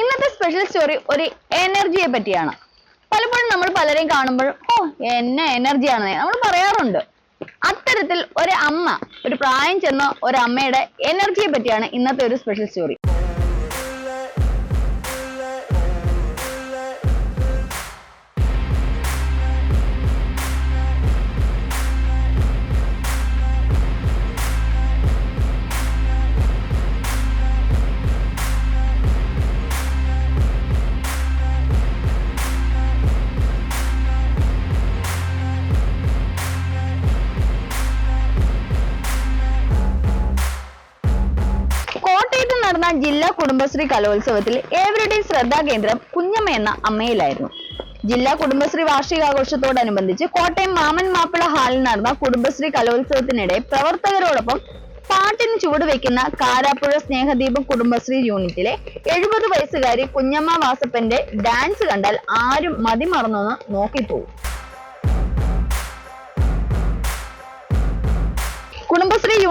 ഇന്നത്തെ special story ഒരു എനർജിയെ പറ്റിയാണ്. പലപ്പോഴും നമ്മൾ പലരെയും കാണുമ്പോൾ ഓ എന്നെ എനർജിയാണ് നമ്മൾ പറയാറുണ്ട്. അത്തരത്തിൽ ഒരു അമ്മ ഒരു പ്രായം ചെന്ന ഒരു അമ്മയുടെ എനർജിയെ പറ്റിയാണ് ഇന്നത്തെ ഒരു സ്പെഷ്യൽ സ്റ്റോറി നടന്ന ജില്ലാ കുടുംബശ്രീ കലോത്സവത്തിൽ ഏവരുടെയും ശ്രദ്ധാകേന്ദ്രം കുഞ്ഞമ്മ എന്ന അമ്മയിലായിരുന്നു. ജില്ലാ കുടുംബശ്രീ വാർഷികാഘോഷത്തോടനുബന്ധിച്ച് കോട്ടയം മാമൻ മാപ്പിള ഹാളിൽ നടന്ന കുടുംബശ്രീ കലോത്സവത്തിനിടെ പ്രവർത്തകരോടൊപ്പം പാട്ടിന് ചുവടുവെക്കുന്ന കാരാപ്പുഴ സ്നേഹദീപം കുടുംബശ്രീ യൂണിറ്റിലെ എഴുപത് വയസ്സുകാരി കുഞ്ഞമ്മ വാസപ്പന്റെ ഡാൻസ് കണ്ടാൽ ആരും മതിമറന്നൊന്ന് നോക്കിപ്പോവും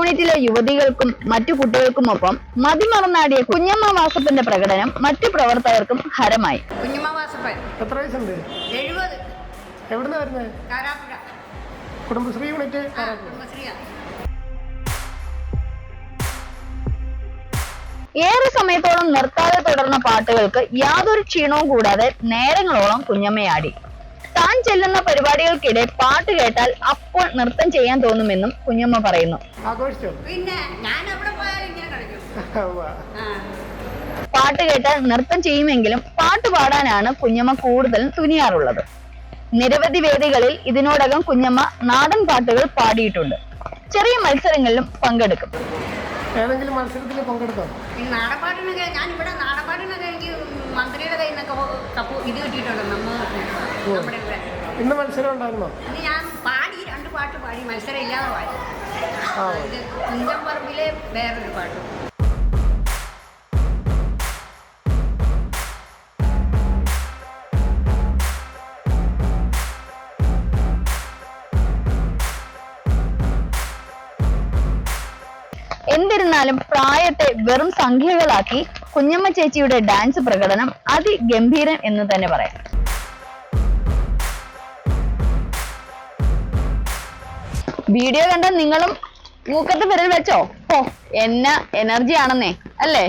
യൂണിറ്റിലെ യുവതികൾക്കും മറ്റു കുട്ടികൾക്കുമൊപ്പം മതിമറന്നാടിയ കുഞ്ഞമ്മ വാസപ്പന്റെ പ്രകടനം മറ്റു പ്രവർത്തകർക്കും ഹരമായി. കുഞ്ഞമ്മ വാസപ്പൻ എത്ര വയസ്സുണ്ട്? എഴുപത്. എവിടുന്ന് വരുന്നത് കാരാപ്പുഴ. കുടുംബശ്രീ യൂണിറ്റ്? ഏറെ സമയത്തോളം നിർത്താതെ തുടർന്ന പാട്ടുകൾക്ക് യാതൊരു ക്ഷീണവും കൂടാതെ നേരങ്ങളോളം കുഞ്ഞമ്മയാടി. താൻ ചെല്ലുന്ന പരിപാടികൾക്കിടെ പാട്ട് കേട്ടാൽ അപ്പോൾ നൃത്തം ചെയ്യാൻ തോന്നുമെന്നും കുഞ്ഞമ്മ പറയുന്നു. പിന്നെ ഞാൻ എവിടെ പോയാലും ഇങ്ങനെ കളിക്കും. പാട്ട് കേട്ടാൽ നൃത്തം ചെയ്യുമെങ്കിലും പാട്ട് പാടാനാണ് കുഞ്ഞമ്മ കൂടുതൽ തുനിയാറുള്ളത്. നിരവധി വേദികളിൽ ഇതിനോടകം കുഞ്ഞമ്മ നാടൻ പാട്ടുകൾ പാടിയിട്ടുണ്ട്. ചെറിയ മത്സരങ്ങളിലും പങ്കെടുക്കും. ഏതെങ്കിലും മത്സരത്തിൽ പങ്കെടുത്തോ? ഈ നാടൻപാട്ടിനൊക്കെ ഞാൻ ഇവിടെ നാടൻപാട്ടിനൊക്കെ എനിക്ക് മന്ത്രിയുടെ കയ്യിൽ നിന്നൊക്കെ കപ്പ് ഇത് കിട്ടിയിട്ടുണ്ട്. നമ്മൾ നമ്മുടെ ഇവിടെ. ഇന്ന് മത്സരം ഉണ്ടായിരുന്നോ? ഇന്ന് ഞാൻ പാടി രണ്ട് പാട്ട് പാടി. മത്സരം ഇല്ലാതെ പാടി കുഞ്ചൻ പറമ്പിലെ വേറൊരു പാട്ട്. എന്നിരുന്നാലും പ്രായത്തെ വെറും സംഖ്യകളാക്കി കുഞ്ഞമ്മ ചേച്ചിയുടെ ഡാൻസ് പ്രകടനം അതിഗംഭീരം എന്ന് തന്നെ പറയാം. വീഡിയോ കണ്ട നിങ്ങളും മൂക്കത്ത് വിരൽ വെച്ചോ? ഓ എന്ന എനർജി ആണെന്നേ അല്ലേ?